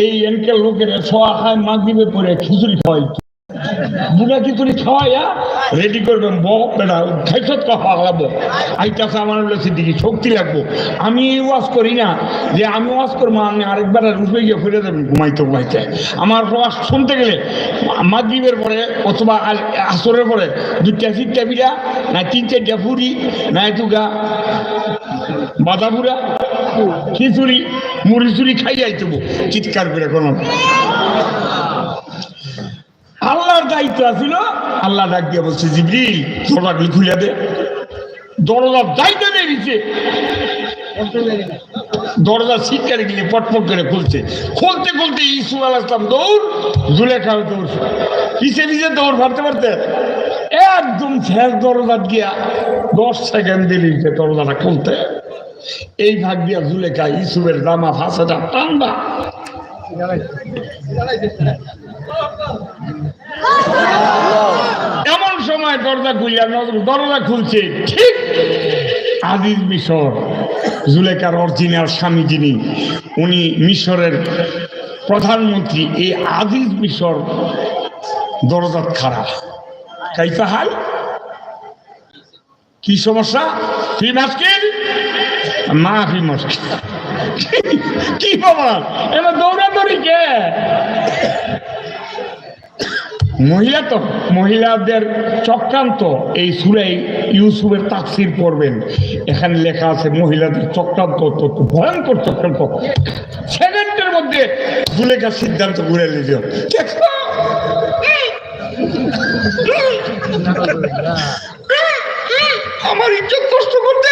এই এনকে লোকের সোয়া খায় মাছ দিবে পরে খিচুড়ি খাওয়াই বুড়া খিচুড়ি খাওয়াইয়া? রেডি করবেন ব বেটা খাইছত খাওয়া লাগবো। আইতাছে আমার সিদ্দিকি, শক্তি লাগবো। আমি এই ওয়াজ করি না, যে আমি ওয়াজ করব আপনি আরেকবার রুপে গিয়ে ফিরে দেবেন ঘুমাইতে ঘুমাইতে। আমার ওয়াজ শুনতে গেলে, মাগরিবের পরে অথবা আসরের পরে দুটা তিনটা বিড়া, না তিন চারটা ফুরি না এটুকা বাদাপুরা খিচুড়ি মুড়ি চুড়ি খাই যাইতে চিৎকার করে কোনো আল্লাহর দায়িত্ব আছিল, আল্লাহ ডাক দিয়ে বলছে, জিবরিল, দরজাগুলি খুলে দে। দরজার দায়িত্ব দিয়ে দিচ্ছে দরজা ছিটকারে গেলে পটপট করে খুলছে। খুলতে খুলতে ইসু আল দৌড়, জুলেখা দৌড় পিছে পিছে দৌড় মারতে পারতে একদম শেষ দরজা গিয়া দশ সেকেন্ড দিলিছে দরজাটা খুলতে। এই ভাগ দিয়া জুলেখা ইসুবের জামা ফাঁসাটা টান্ডা এমন সময় দরজা খুলিয়া নজর দরজা খুলছে, ঠিক আজিজ মিশর জুলেকার অরিজিনাল স্বামী যিনি, উনি মিশরের প্রধানমন্ত্রী, এই আজিজ মিশর দরজাত খারাপ কাইফা হাল? কি সমস্যা? ফি মাস্কিল? মা ফি কি বাবা এবার দৌড়াদৌড়ি কে? মহিলা তো, মহিলাদের চক্রান্ত, এই সুরাই ইউসুফের তাফসির করবেন এখানে লেখা আছে, মহিলাদের চক্রান্ত তো ভয়ঙ্কর চক্রান্ত। সেকেন্ডের মধ্যে জুলেখার সিদ্ধান্ত ঘুরে নিল। আমার ইজ্জত কষ্ট করতে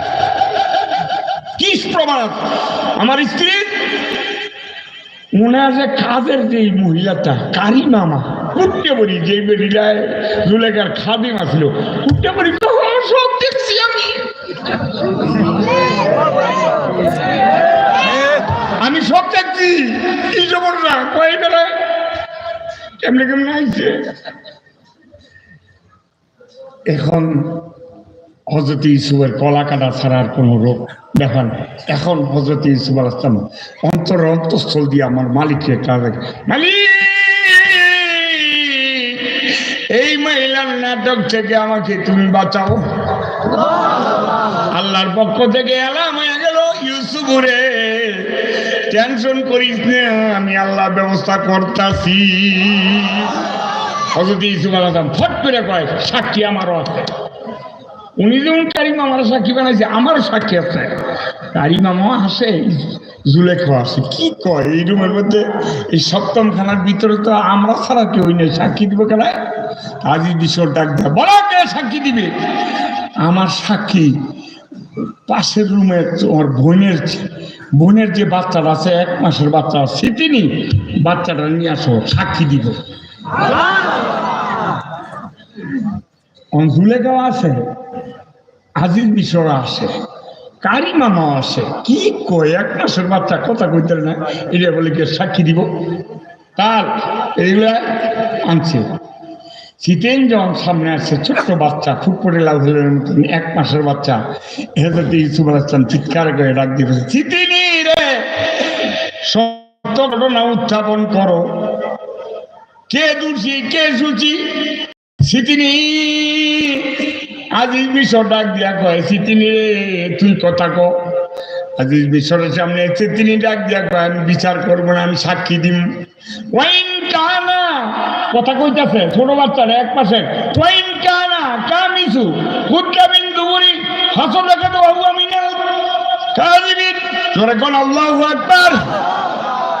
প্রমাণ আমার স্ত্রী। মনে আছে কাজের যে মহিলাটা, কারি মামা কুটতে পারি যে বেরিলায় জুলেখার খাদিমা ছিল কুটতে পারি সব দেখছি আমি। আমি সব দেখছি। কি খবর না, কয় বেলা কেমনে কেমনে আইছে। এখন হজরত ইসুফের কলা কাটা ছাড়ার কোনো রোগ দেখান এখন হজরত ইসুফ আল ইসলাম অন্তর অন্তঃস্থল দিয়ে আমার মালিককে কাজ মালিক, এই মহিলার নাটক থেকে আমাকে তুমি বাঁচাও। আল্লাহর পক্ষ থেকে এলাম হয়ে গেল ইউসুফ রে টেনশন করিস না, আমি আল্লাহ ব্যবস্থা করতাছি। হজরত ইসুফ আল ফট করে কয়, সাক্ষী আমারও আছে। উনি যেমন কারিম আমার সাক্ষী বানাইছে আমারও সাক্ষী আছে। কারিম মামা আসে জুলেখা আছে কি কয় এই রুমের মধ্যে এই সপ্তম খানার ভিতরে তো আমরা ছাড়া কেউ নেই সাক্ষী দিব কেন? আজি বিশ্বর ডাক দেয় বলো কে সাক্ষী দিবে? আমার সাক্ষী পাশের রুমে তোমার বোনের বোনের যে বাচ্চাটা আছে এক মাসের বাচ্চা সেদিনই বাচ্চাটা নিয়ে আসো সাক্ষী দিব। জুলেখাও আছে। আজিজ মিশরা আসে কারি মামা আসে, কি কয়? এক মাসের বাচ্চা, কথা কইতে না এটা বলে কি, সাক্ষী দিব? তার এইগুলা আনছে। শীতেন যখন সামনে আসছে, ছোট্ট বাচ্চা, ফুটফুটে লাল ফুলের মতন, এক মাসের বাচ্চা আলাইসলাম চিৎকার করে ডাক দিয়ে চিতিনি রে, সত্য ঘটনা উত্থাপন করো। কে দূষি, কে সুচি? সিতিনি আজিজ মিশর ডাক দিয়া কয় সিতিনি রে তুই কথা ক। আজিজ মিশরের সামনে সিতিনি ডাক দিয়া কয়, আমি বিচার করব না, আমি সাক্ষী দিম। ওয়াইন কানা, কথা কইতাছে, ছোট বাচ্চারা এক পাশে ওয়াইন কানা কামিসু হুদ্দা বিন দুবুরি হাসন রেখে তো বাবু আমি না কাজিবিন তোরে কোন আল্লাহু আকবার ডাক দিয়ে কই জামানে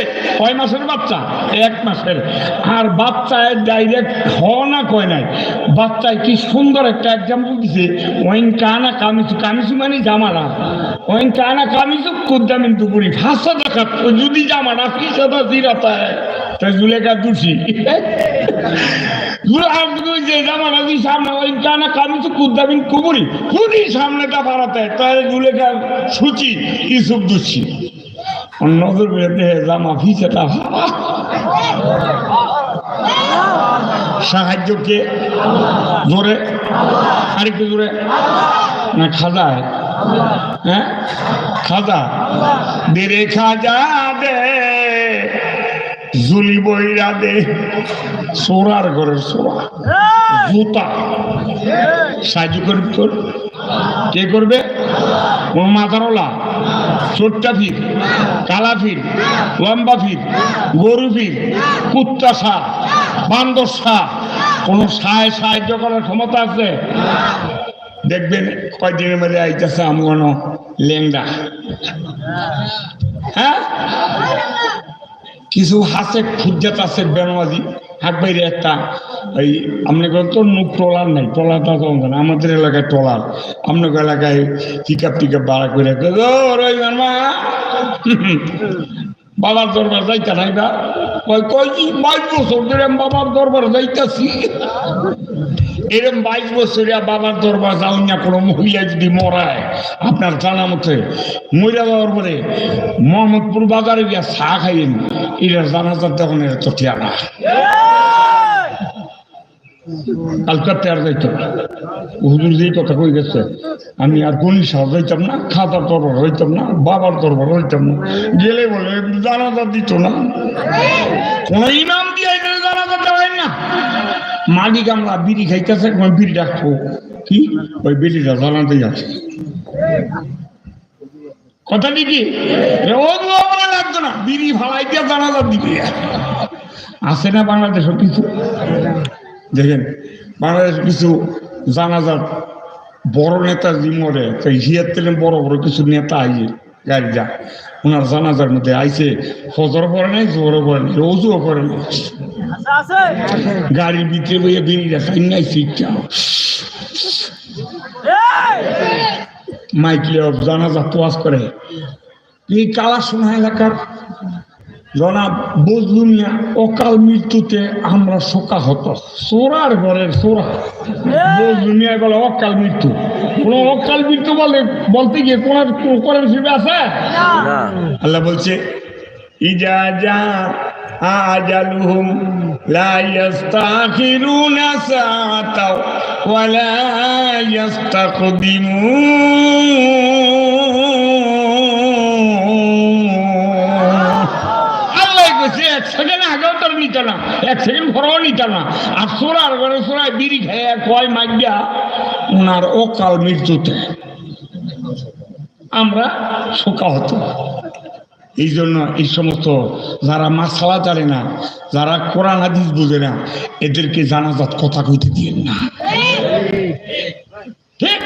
কয় মাসের বাচ্চা, এক মাসের। আর বাচ্চায় ডাইরেক্ট হ না কয় নাই। বাচ্চায় কি সুন্দর একটা এক্সাম্পল দিছে ওয়াইন কানা কামিছু কামিছু মানে জামারা ওয়াইন কানা কামিছু কুদ্দামিন দুপুরি ভাষা দেখা যদি জামারা কি সাদা জিরাতা তাই জুলেখা দোষী। যে জামানা যদি সামনে ওই কানা কামিছু কুদ্দামিন কুবুরি খুদি সামনেটা বাড়াতে তাই ইসুফ দোষী। নজর বেরোতে জামা ফিসেটা ভাড়া সাহায্যকে জোরে আরেকটু জোরে না খাজায় হ্যাঁ? খাজা। রে খাজা দে, জুলি বইরা দে। সোরার ঘরের সোরা। জুতা। সাহায্য করবি তোর? কে করবে? কোন মাথারওয়ালা ছোট্টা ফির কালা ফির লম্বা ফির গরু ফির কুত্তা সা বান্দর সা কোন সায় সাহায্য করার ক্ষমতা আছে? দেখবেন কয়দিনের মধ্যে আইতেছে কোনো লেংদা হ্যাঁ? কিছু হাসে খুজ্জাত আছে বেনমাজি। হাত বাইরে একটা, এই আপনাদের তো নুক ট্রলার নাই ট্রলারটা তো না, আমাদের এলাকায় ট্রলার। আপনাদের এলাকায় পিক আপ টিক আপ ভাড়া বাবার দরবার যাইতা নাই বা? কই বাইশ বছর ধরে বাবার দরবার যাইতাছি। এরম বাইশ বছরিয়া বাবার দরবার যাও না, কোনো মহিলা যদি মরায়, আপনার জানা মতে মরিয়া যাওয়ার পরে মোহাম্মদপুর বাজারে গিয়া চা খাইয়েন, এরা জানাজার তখন এরা তো ঠিয়ানা। কালকাতে আর যাইতাম হুজুর যেই কথা কই গেছে, আমি আর গণি সাহ যাইতাম না, খাতার দরবার হইতাম না, বাবার দরবার হইতাম না। গেলে বলে, জানাজা দিত না। কোন ইমাম দিয়ে জানাজা দেওয়াই না। মালিক আমরা বিড়ি খাইতেছে বিড়ি রাখব। কি? ওই বিড়িটা জানাতে যাচ্ছে কথা কি ও লাগতো না। বিড়ি ভালাই দিয়ে জানাজা দিবে। আছে না বাংলাদেশও কিছু? দেখেন, বাংলাদেশ কিছু জানাজার বড় নেতা জিমরে হিয়ার তেলেন বড় বড় কিছু নেতা আইয়ে গাড়ি যা। ওনার জানাজার মধ্যে আইছে, ফজর পরে নাই জোরও পরে নাই, রোজও করে নাই। গাড়ির ভিতরে বইয়ে বেরিয়ে রাখাই নাই শিক্ষা মাইকলে জানাজা তোয়াজ করে। এই কালা সোনা এলাকার জনাব না অকাল মৃত্যুতে আমরা শোকাহত। সোরার ঘরের সোরা না বলে অকাল মৃত্যু। কোন অকাল মৃত্যু বলে বলতে গিয়ে কোন কোরআন শিবে আছে? আল্লাহ বলছে ইজা যা আজালুহুম লা ইস্তাখিরুনা সাআতাও ওয়া লা ইস্তাকদিমুন সেকেন্ড আগেও তোর নিত না। এক সেকেন্ড পরেও নিত না। আর সোরার ঘরে সোরায় বিড়ি খেয়ে কয় মাইয়া ওনার অকাল মৃত্যুতে আমরা শোকা হতো এই জন্য এই সমস্ত যারা মাসালা জানে না, যারা কোরআন হাদিস বুঝে না, এদেরকে জানাজাত কথা কইতে দিয়েন না। ঠিক?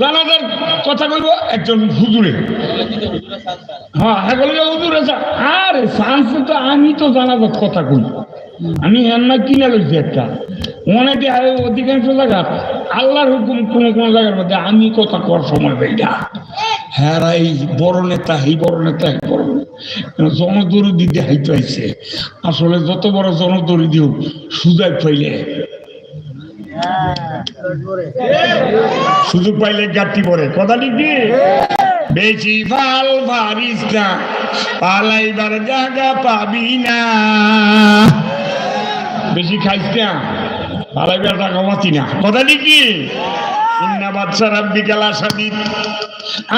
জানাজার কথা কইব একজন হুজুরে। হ্যাঁ এখন হুজুর আছে আরে সায়েন্সে তো আমি তো জানাজাত কথা কই। আমি এমনা কিনে লইছি একটা। অনেকে অধিকাংশ জায়গা আল্লাহর হুকুম কোন কোন জায়গার মধ্যে আমি কথা কর সময় পাই না। হ্যাঁ এই বড় নেতা, এই বড় নেতা, এই বড়। জনদরদি দেখাইতে আসলে যত বড় জনদরদি হোক সুযোগ পাইলে সুযোগ পাইলে গাটি পরে। কথা লিখবি বেশি ভালো ভাবিস না, পালাইবার জায়গা পাবি না। বেশি খাইস না, পালাইবার জায়গা পাতি না। কথা লিখবি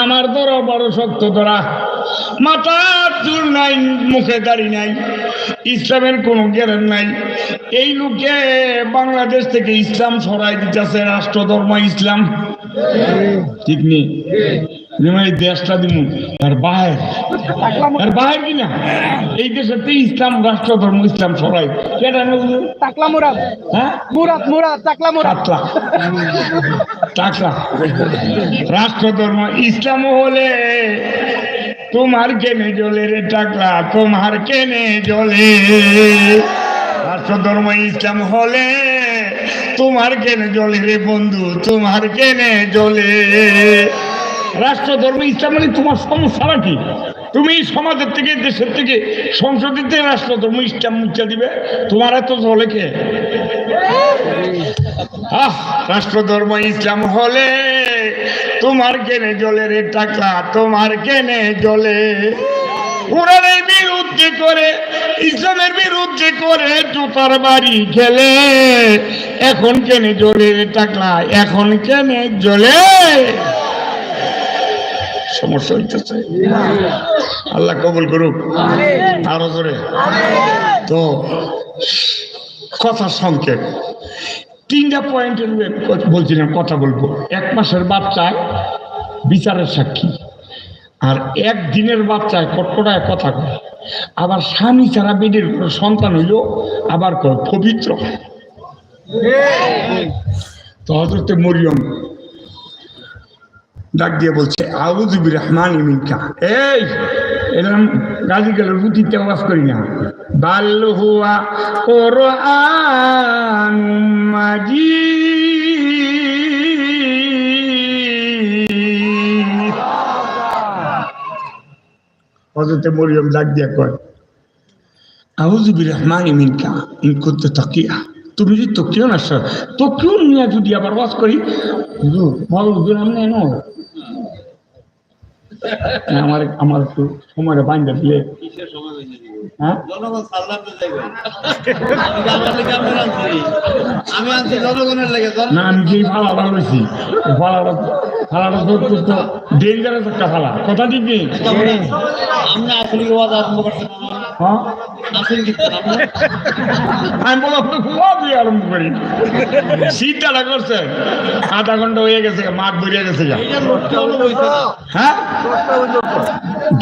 আমার ধরো বড় শক্ত ধরা। মাথা চুল নাই, মুখে দাড়ি নাই, ইসলামের কোনো জ্ঞান নাই। এই লোকে বাংলাদেশ থেকে ইসলাম সরাই দিতেছে রাষ্ট্র ধর্ম ইসলাম। ঠিক নেই। যেমন এই দেশটা আর বাইর আর কিনা এই ইসলাম রাষ্ট্র ধর্ম ইসলাম সরাই কেটা মুরাদ। হ্যাঁ? মুরাদ মুরাদ মুরাদ। রাষ্ট্র ধর্ম ইসলাম হলে তোমার কেনে জ্বলে রে টাকলা তোমার কেনে জ্বলে রাষ্ট্র ধর্ম ইসলাম হলে তোমার কেনে জ্বলে রে বন্ধু তোমার কেনে জ্বলে রাষ্ট্র ধর্ম ইসলাম মানে তোমার সমস্যা কি? তুমি সমাজের থেকে, দেশের থেকে সংসদের থেকে রাষ্ট্র ধর্ম ইসলাম মুচা দিবে? তোমার এত জ্বলে কে? আহ রাষ্ট্র ধর্ম ইসলাম হলে তোমার কেনে জলে রে টাকা, তোমার কেনে জলে কোরআনের বিরুদ্ধে করে, ইসলামের বিরুদ্ধে করে জুতার বাড়ি খেলে, এখন কেনে জলে রে টাকলা এখন কেনে জলে সমস্যা হইতেছে। আল্লাহ কবুল করুক। আরও জোরে। তো, কথা সংক্ষেপ। তিনটা পয়েন্টের বলছিলাম, কথা বলব। এক মাসের বাচ্চায় বিচারের সাক্ষী। আর এক দিনের বাচ্চায় কটকটায় কথা কয়। আবার স্বামী ছাড়া কোনো সন্তান হইল, আবার কয়, পবিত্র। তো হজরতে মরিয়ম ডাক দিয়ে বলছে আউজুবির রহমান ইমিনকা এই এরকম গাজি গেল রুটিতে আওয়াজ করি না। বাল হুয়া কোরআন মাজিদ। হজরতে মরিয়ম ডাক দিয়ে কয় আউজুবির রহমান ইমিনকা ইন করতে তাকিয়া। তুমি যদি তকিও না তকিও নিয়ে যদি আবার ওয়াজ করি? হুজুর ভালো হুজুর, আমি এনো আমার আমার একটু সময়টা পাইন দিলে। হ্যাঁ? আমি না যেই ফালাটা তো ডেঞ্জারাস একটা ফালা। কথা ঠিক নেই? আমরা আসলে আমি বললাম আরম্ভ করি। শীতটা করছে। আধা ঘণ্টা হয়ে গেছে মাঠ বেরিয়ে গেছে। হ্যাঁ?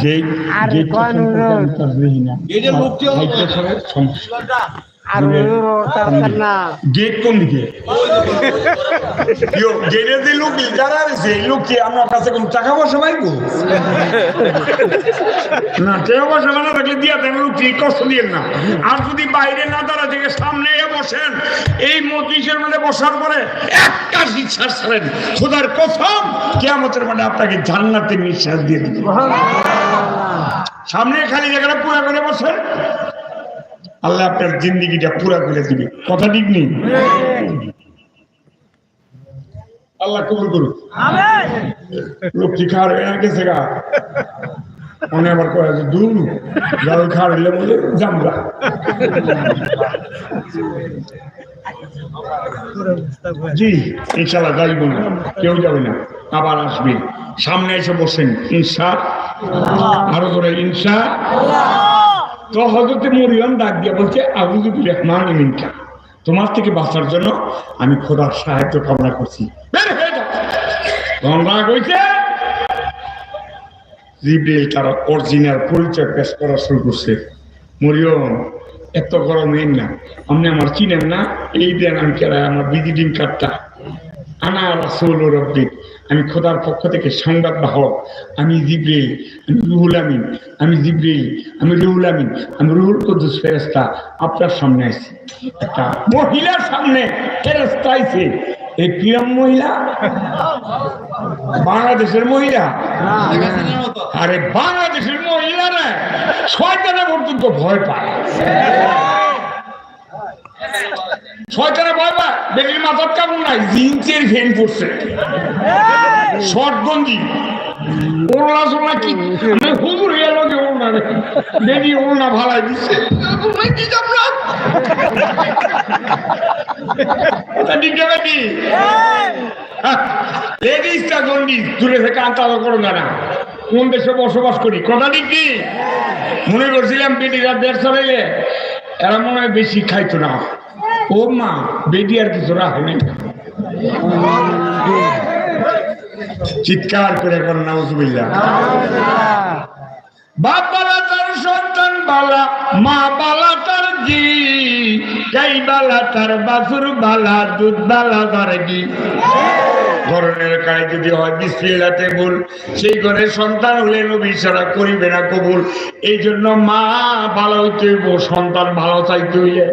গেট গেট আর গেট কোন দিকে? গেটের যে লোক যারা এই লোক কি আমার কাছে কোন টাকা পয়সা না টাকা পয়সা না থাকলে দিয়া দেন লোক কি কষ্ট না। আর যদি বাইরে না দাঁড়া থেকে সামনে বসেন এই মজলিসের মধ্যে বসার পরে একটা নিঃশ্বাস ছাড়েন। খোদার কসম কেয়ামতের মানে আপনাকে জান্নাতের নিঃশ্বাস দিয়ে দিবে। সামনে খালি জায়গাটা পুরা করে বসেন। আল্লাহ আপনার জিন্দিগিটা পুরা করে দিবে। কথা ঠিক নেই? আল্লাহ কবুল করুক। লোকটি খাওয়ার হয়ে গেছে গা? মনে আবার কয়ে যে দূর, যাও খাওয়ার হইলে বলে জামরা জি ইনশাল্লাহ যাইব না কেউ যাবে না, আবার আসবে। সামনে এসে বসেন, ইনশা, আরও করে ইনশা। তো হজরতে মরিয়ম ডাক দিয়ে বলছে মিনকা। তোমার থেকে বাঁচার জন্য আমি খোদার সাহায্য কামনা করছি। জিব্রিল তার অরিজিনাল পরিচয় পেশ করা শুরু করছে। মরিয়ম, এত গরম না, আপনি আমার চিনেন না? এই দেন আমি কেরায় আমার ভিজিটিং কার্ডটা। আনা রাসুল রব্বি আমি খোদার পক্ষ থেকে সংবাদ বাহক। আমি জিব্রিল, আমি রুহুল আমিন, আমি জিব্রিল, আমি রুহুল আমিন, আমি রুহুল কুদ্দুস ফেরেস্তা আপনার সামনে আছি একটা মহিলার সামনে ফেরেস্তা আইছে। এই কিরম মহিলা? বাংলাদেশের মহিলা? আরে বাংলাদেশের মহিলারা শয়তানে পর্যন্ত ভয় পায়। শয়তানে ভয় পায় বেটির মাথার নাই পড়ছে গন্ডি দূরে থেকে আনতে করো না কোন দেশে বসবাস করি? কথা ঠিক কি? মনে করছিলাম বেটিরা দেড় চালাইলে এরা মনে হয় বেশি খাইতো না। ও মা, বেটি আর কিছু রাখে চিৎকার করে এখন নাউজুবিল্লাহ। বাপ বালা তার সন্তান বালা, মা বালা তার জি, গাই বালা তার বাসুর বালা, দুধ বালা তার কি ধরনের কাজ যদি হয় বিসমিল্লাতে ভুল। সেই ঘরে সন্তান হলে নবী ছাড়া করিবে না কবুল। এই জন্য মা ভালো হইতে হইব, সন্তান ভালো চাইতে হইলে।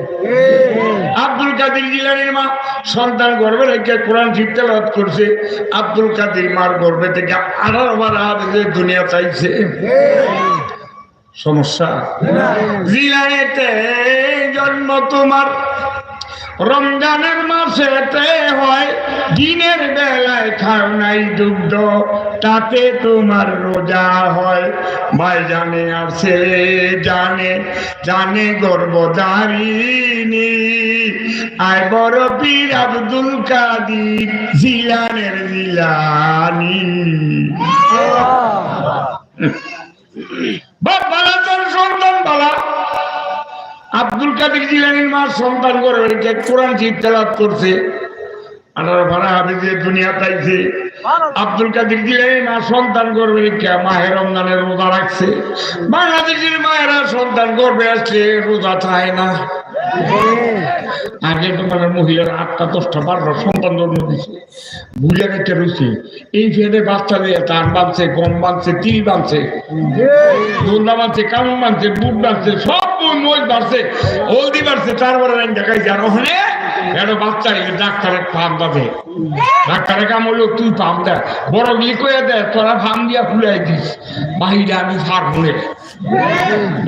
আব্দুল কাদের জিলানির মা সন্তান গর্বে রেখে কোরআন শিক্ষালাভ করছে। আব্দুল কাদের মার গর্বে থেকে আঠারো বার আবেদে দুনিয়া চাইছে। সমস্যা? জিলানিতে জন্ম তোমার। রমজানের মাসে হয় দিনের বেলায় খাও নাই দুগ্ধ তাতে তোমার রোজা হয়। ভাই জানে আর ছেলে জানে জানে গর্বদারিনী আয় বড় পীর আব্দুল কাদির জিলানের জিলানি। বাপ বালা তোর সন্তান বালা। আব্দুল কাদের জিলানির মা সন্তান করে কোরআন তেলাপ করছে। আনার আব্দুল সন্তান মাহের রাখছে। বাংলাদেশের মায়েরা সন্তান গর্বে আসছে রোজা চায় না। আগে তোমার মহিলার আটটা, দশটা, বারোটা সন্তান জন্ম দিছে। বুঝে রেখে রয়েছে এই ফেলে বাচ্চা দিয়ে তার বাঁধছে, গম বাঁধছে, তিল বাঁধছে, দোলনা বাঁধছে, কামন বাঁধছে, বুট বাঁধছে, সব মই বাড়ছে হলদি বাড়ছে তারপরে লাইন দেখাইছে, আর ওখানে বাচ্চা ডাক্তারের ফার্ম বাঁধে। ডাক্তারে কাম হলো তুই ফার্ম দেয় বড় গিয়ে কয়ে দেয় তোরা ফার্ম দিয়া খুলাই দিস। বাহিরে আমি ফার্ম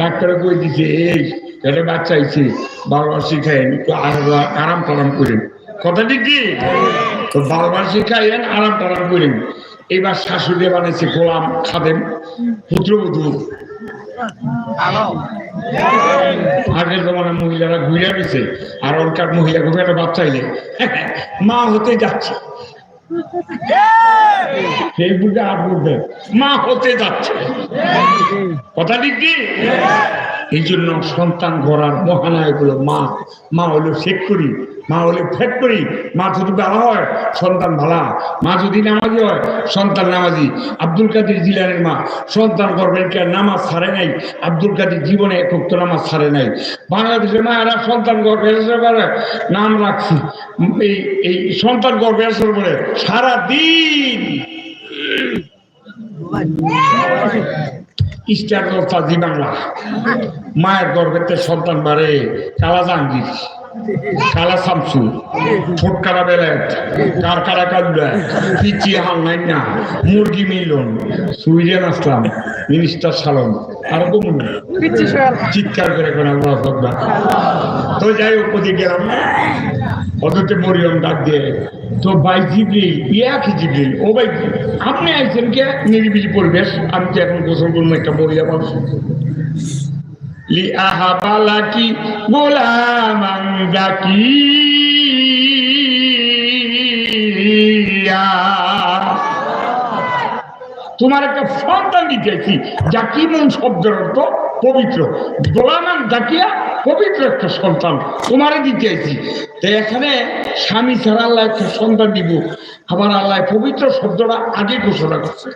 ডাক্তারে কই দিছে, এই এটা বাচ্চা আইছে বারবার শিখাইন একটু আরাম- আরাম টারাম করেন কথা ঠিক কি তো বারবার শিখাইন আরাম টারাম করেন এবার শাশুড়ি বানাইছে গোলাম খাদেম পুত্রবধূ। আগের জমানার মহিলারা ঘুরে গেছে আর ওরকার মহিলা একটা বাচ্চা এলে মা হতে যাচ্ছে। ফেসবুকে আর বলবে মা হতে যাচ্ছে। কথা ঠিক কি? এই জন্য সন্তান গড়ার মহানায়ক হলো মা মা হলো শেখ করি মা হলে ফেট করি। মা যদি ভালো হয়, সন্তান ভালা। মা যদি নামাজি হয়, সন্তান নামাজি। আব্দুল কাদির জিলানের মা, সন্তান গর্বের কে? নামাজ ছাড়ে নাই। আব্দুল কাদির জীবনে একক নামাজ ছাড়ে নাই। বাংলাদেশের মায়েরা সন্তান গর্বে এসে নাম রাখছি। এই এই সন্তান গর্বে এসে বলে, সারাদিন স্টার দস্তা জি বাংলা। মায়ের গর্ভেতে সন্তান বাড়ে। কালা জাহাঙ্গীর। কালা শামসু ঠোঁটকারা বেলেট কারকারা কালুয়া পিচি হাল নাই না মুরগি মিলন। সুইডেন আসলাম মিনিস্টার সালম। আর চিৎকার করে করে আমরা তো যাই হোক গেলাম। অততে মরিয়ম ডাক দিয়ে তো ভাই জিবরিল ইয়া কি জিবরিল? ও ভাই আপনি আইছেন কে? নিরিবিলি পরিবেশ। আমি তো এখন গোসল করব একটা মরিয়া মানুষ। লি আহা বালা কি গোলাম জাকিয়া তোমার একটা সন্তান দিতেছি জাকিমন শব্দের অর্থ পবিত্র। গোলামান জাকিয়া পবিত্র একটা সন্তান তোমারে দিতেছি। তো এখানে স্বামী ছাড়া আল্লাহ একটা সন্তান দিব। আবার আল্লাহ পবিত্র শব্দটা আগে ঘোষণা করছে।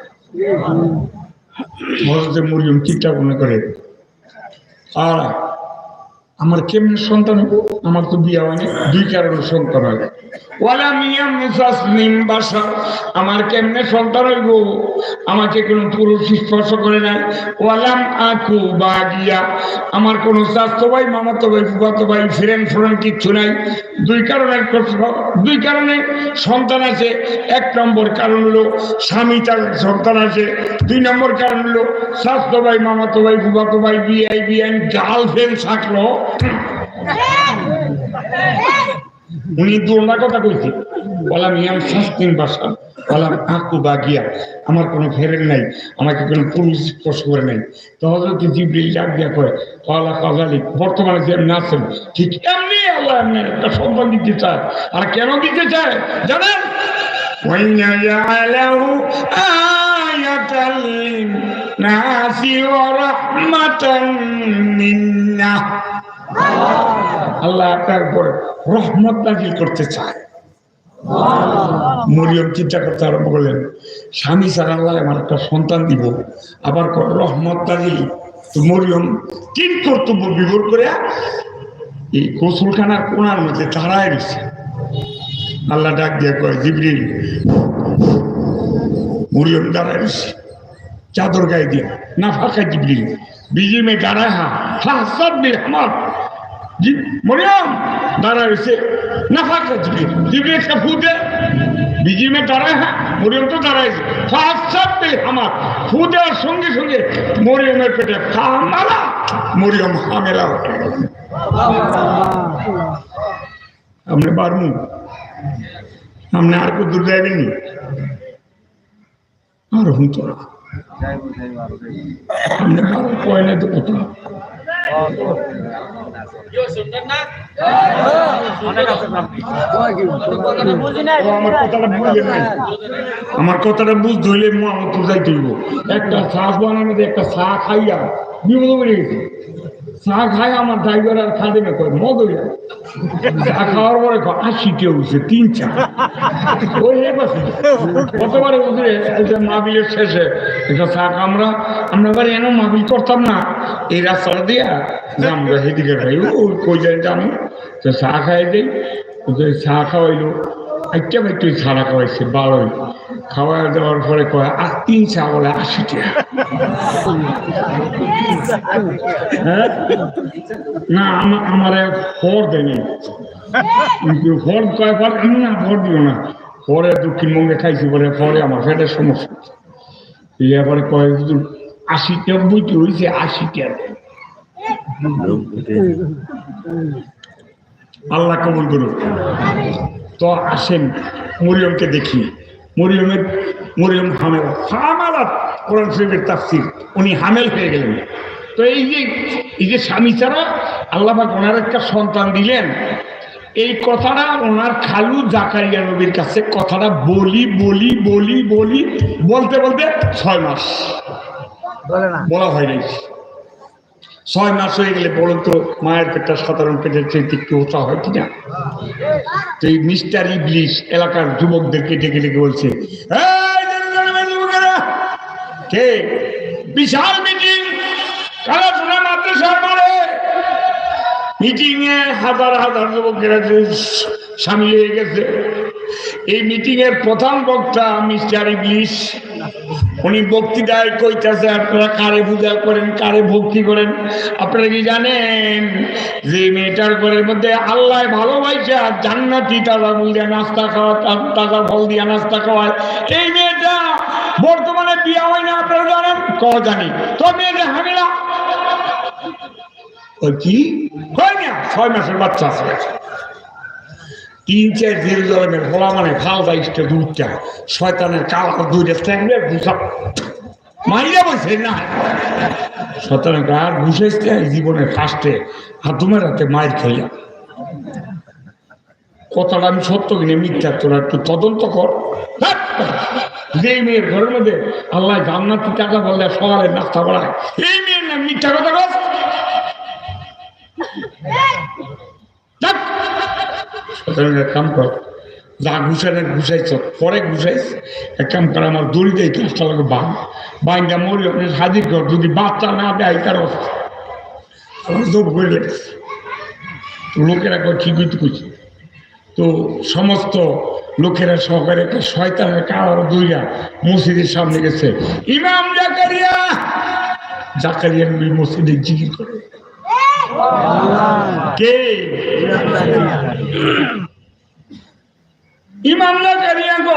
মরিয়ম চিন্তা মনে করে? আর আমার কেমন সন্তান আমার তো বিয়ে হয়নি দুই কারণে সন্তান হয়। আমার কেমনে সন্তান হইব? আমাকে কোনো পুরুষ স্পর্শ করে নাই। ওয়ালাম আকু বাগিয়া। আমার কোনো স্বাস্থ্য ভাই, মামাতো ভাই, ফুফাতো ভাই, ফ্রেন্ড ফ্রেন্ড কিচ্ছু নাই। দুই প্রশ্ন, দুই কারণে সন্তান আছে। এক নম্বর কারণ হলো স্বামী তার সন্তান আছে। দুই নম্বর কারণ হলো স্বাস্থ্য ভাই, মামাতো ভাই, ফুফাতো ভাই, বিআই বিআই, গার্লফ্রেন্ড থাকল। উনি দোলনা কথা কইছি। বললাম ইয়াম শাস্তিন বাসা বললাম আকু বা গিয়া, আমার কোনো ফেরেন নাই, আমাকে কোনো পুরুষ স্পর্শ করে নাই। তো হজরত জিবরিল ডাক দিয়া কয়, কলা কজালি বর্তমানে যেমনি আছেন, ঠিক এমনি আল্লাহ এমনি একটা সম্মান দিতে চায়। আর কেন দিতে চায়, জানেন? নাসি ওয়া রাহমাতান মিন্না। আল্লাহ আপনার উপর রহমত নাজিল করতে চায়। মরিয়ম চিন্তা করতে আরম্ভ করলেন, স্বামী ছাড়া আল্লাহ আমার একটা সন্তান দিব, আবার রহমত নাজিল। মরিয়ম তিন কর্তব্য বিভোর করে এই গোসলখানার কোনার মধ্যে দাঁড়ায় রয়েছে। আল্লাহ ডাক দিয়ে কয়, জিবরিল, মরিয়ম দাঁড়ায় রয়েছে। চাদর গায়ে দিয়ে, না ফাঁকা জিবরিল। বিজি মে দাঁড়ায় হা হা সব আমার মরিয়ম দাঁড়ায় রয়েছে। না ফাঁকা জিবরিল জিবরিল একটা ফুটে বিজি মে দাঁড়ায় হা মরিয়ম তো দাঁড়াইছে ফাঁস সব বে আমার। ফু দেওয়ার সঙ্গে সঙ্গে মরিয়মের পেটে হামালা মরিয়ম হামেলা হয়ে গেল। আপনি পারব আপনি আর কত দূর যাবেননি আর হুঁতো না। আপনি পারো পয়লা তো ও, আমার কথাটা বুঝ ধরলে আমার বুঝতে হইলে আমার তো যাইতে হইব। একটা চা বানানোর মধ্যে একটা চা খাইয়া বিপদ গেছে। চা খাই আমার ড্রাইভার আর খাদে না কয় মদ চা খাওয়ার পরে কয়, আশি কেউ হয়েছে তিন চা। ওই। কতবারে এই যে মাহবিলের শেষে এটা চা আমরা আমরা বাড়ি এনে মাহবিল করতাম না এই রাস্তাটা দিয়া যে আমরা সেদিকে খাই ও কই যাই জানো তো চা খাই দেই ওদের চা খাওয়াইলো একটা একটু ছাড়া খাওয়াইছে বারোই। খাওয়া দেওয়ার পরে কয় আর তিন বলে আশি টাকা। হ্যাঁ? না আমার ফর দেয়নি ফর কয় ফর আমি না ফর দিব না। পরে দক্ষিণবঙ্গে খাইছি বলে পরে আমার পেটের সমস্যা। এবারে কয়, হুজুর, আশি নব্বইটি হয়েছে আশি টাকা। আল্লাহ কবুল করুন তো আসেন মরিয়মকে দেখি। মরিয়মের মরিয়ম হামেলা। হামালা কোরআন শরীফের তাফসির। উনি হামেল হয়ে গেলেন। তো এই যে এই যে স্বামী ছাড়া আল্লাহবাক ওনার একটা সন্তান দিলেন এই কথাটা ওনার খালু জাকারিয়া নবীর কাছে কথাটা বলি বলি বলি বলি বলতে বলতে ছয় মাস। বলে না। বলা হয় নাই ছয় মাস হয়ে গেলে বলুন তো, মায়ের পেটটা সাধারণ পেটের চাইতে একটু ওঠা হয় কিনা? তো এই মিস্টার ইবলিশ এলাকার যুবকদেরকে ডেকে ডেকে বলছে, "এই কে? বিশাল মিটিং কালাচুরা মাদ্রাসার মারে মিটিং এ হাজার হাজার যুবকেরা সামিল হয়ে গেছে। এই মিটিং এর প্রধান বক্তা মিস্টার ইবলিশ উনি বক্তৃতায় কইতাছে আপনারা কারে পূজা করেন কারে ভক্তি করেন? আপনারা কি জানেন যে মেয়েটার ঘরের মধ্যে আল্লাহ আর জান্নাতি তাজা ফুল দিয়ে নাস্তা খাওয়া তাজা ফল দিয়ে নাস্তা খাওয়ায়। এই মেয়েটা বর্তমানে বিয়া হয় না আপনারা জানেন? ক জানি। তো মেয়েটা হামিলা ও কি? হয় না ছয় মাসের বাচ্চা আছে। তিন চার জেরুজালেমের ফলা মানে ফালদা ইস্টে দুধটা শয়তানের দুইটা মাইরা না। শয়তানের গার ঘুষাইতে জীবনের ফার্স্টে হাত মায়ের খাইয়া কথাটা আমি সত্য কিনে মিথ্যা, তোরা একটু তদন্ত কর। ধ্যাৎ। যে মেয়ের ঘরের মধ্যে আল্লাহ জান্নাতি টাকা বললে সকালে নাস্তা বাড়ায় এই মেয়ের নাম মিথ্যা কথা কর এক কাম কর, যা ঘুষানে ঘুষাইছ পরে ঘুষাইছ এক কাম কর, আমার দড়ি দেয় কাজটা লাগে বান বাইন্দা মরি আপনি হাজির কর, যদি বাচ্চা না দেয় তার লেগেছে লোকেরা কয়, ঠিকই তো কইছে। তো সমস্ত লোকেরা সহকারে একটা শয়তানের কার দইরা মসজিদের সামনে গেছে। ইমাম জাকারিয়া! জাকারিয়া মসজিদে জিকির করে। কে? ইমাম জাকারিয়া গো,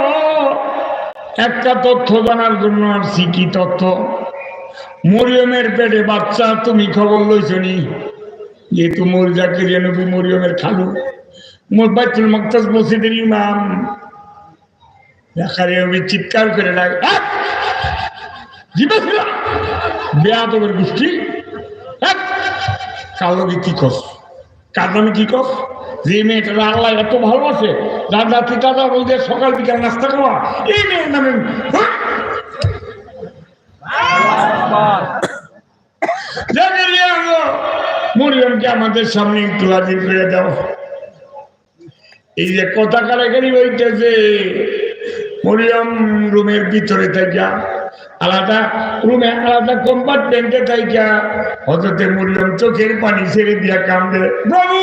একটা তথ্য জানার জন্য আসছি, কি তথ্য? মরিয়মের পেটে বাচ্চা, তুমি খবর লইছো যেহেতু মোর জাকারিয়া নবী মরিয়মের খালু। বাইতুল মক্তাস মসজিদের ইমাম। জাকারিয়া নবী চিৎকার করে ডাক, "আহ! জিবে ছিল বেয়াদবের গোষ্ঠী! কার লগে কি কস? কার নামে কি কস? যে মেয়েটা আল্লাহ এত ভালোবাসে, যার যার ঠিকানা রোজের সকাল বিকাল নাস্তা খাওয়া। এই মেয়ের নামে হ্যাঁ? মরিয়মকে আমাদের সামনে একটু হাজির করে দাও। এই যে কথা কারাকারি হইতেছে, মরিয়ম রুমের ভিতরে থাকিয়া আলাদা রুমে আলাদা কম্পার্টমেন্টে থাকা হজরতে মরিয়ম চোখের পানি ছেড়ে দিয়া কান্দে, প্রভু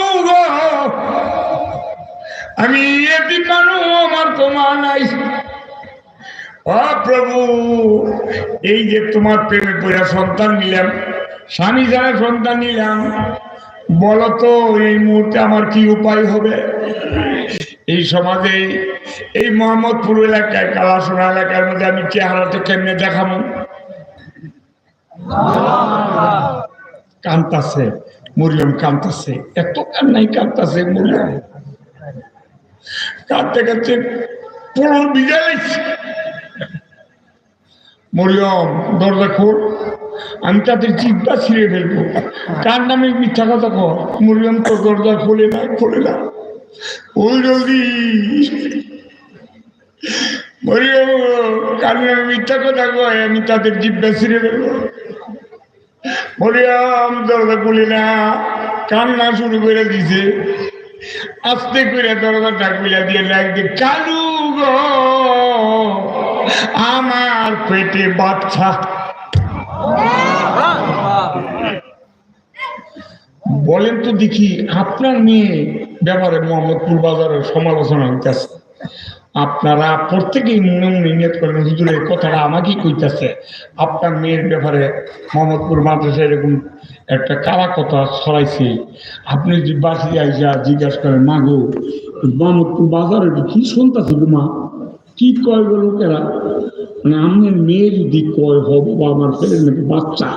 আমি এটি মানু আমার তোমার নাই। প্রভু, এই যে তোমার প্রেমে পড়া সন্তান নিলাম, স্বামী যারা সন্তান নিলাম বলো তো এই মুহূর্তে আমার কি উপায় হবে? এই সমাজে এই মোহাম্মদপুর এলাকায়, কালাসোনা এলাকার মধ্যে আমি চেহারাটা কেমনে দেখাবো? কান্তাছে, মরিয়ম কান্তাছে, এত কান্নাই কান্তাছে মরিয়ম। কাঁদতে কাঁদতে পুরো বিজয় মরিয়ম, দরজা খোল। আমি তাদের জিব্বা ছিঁড়ে ফেলব। কার নামে মিথ্যা কথা কর মরিয়ম তো দরজা খোলে না খোলে না। ওই জলদি। মরিয়ম কার নামে মিথ্যা কথা কয়, আমি তাদের জিব্বা ছিঁড়ে ফেলব। মরিয়ম, দরজা খুলে না। কান্না শুরু করে দিছে। আস্তে করে দরজাটা খুলে দিয়ে লাগছে কালু গো! আমার পেটে বাচ্চা। বলেন তো দেখি, আপনার মেয়ে ব্যাপারে মোহাম্মদপুর বাজারের সমালোচনা হইতেছে। আপনারা প্রত্যেকেই মনে মনে নিয়ত করেন হুজুরের কথাটা আমাকেই কইতাছে। আপনার মেয়ের ব্যাপারে মোহাম্মদপুর মাদ্রাসা এরকম একটা কারা কথা ছড়াইছে? আপনি যদি বাসি আইসা জিজ্ঞাসা করেন, মা গো, মোহাম্মদপুর বাজারে কি শুনতেছে মা? কি কয় বলো লোকেরা? মানে আমি মেয়ে যদি কয়, হব বা আমার ছেলে নাকি বাচ্চা?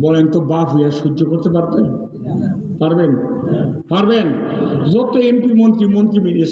বলেন তো বাপ হইয়া সহ্য করতে পারতেন? পারবেন? পারবেন? যত এমপি, মন্ত্রী মন্ত্রী মিলিয়ে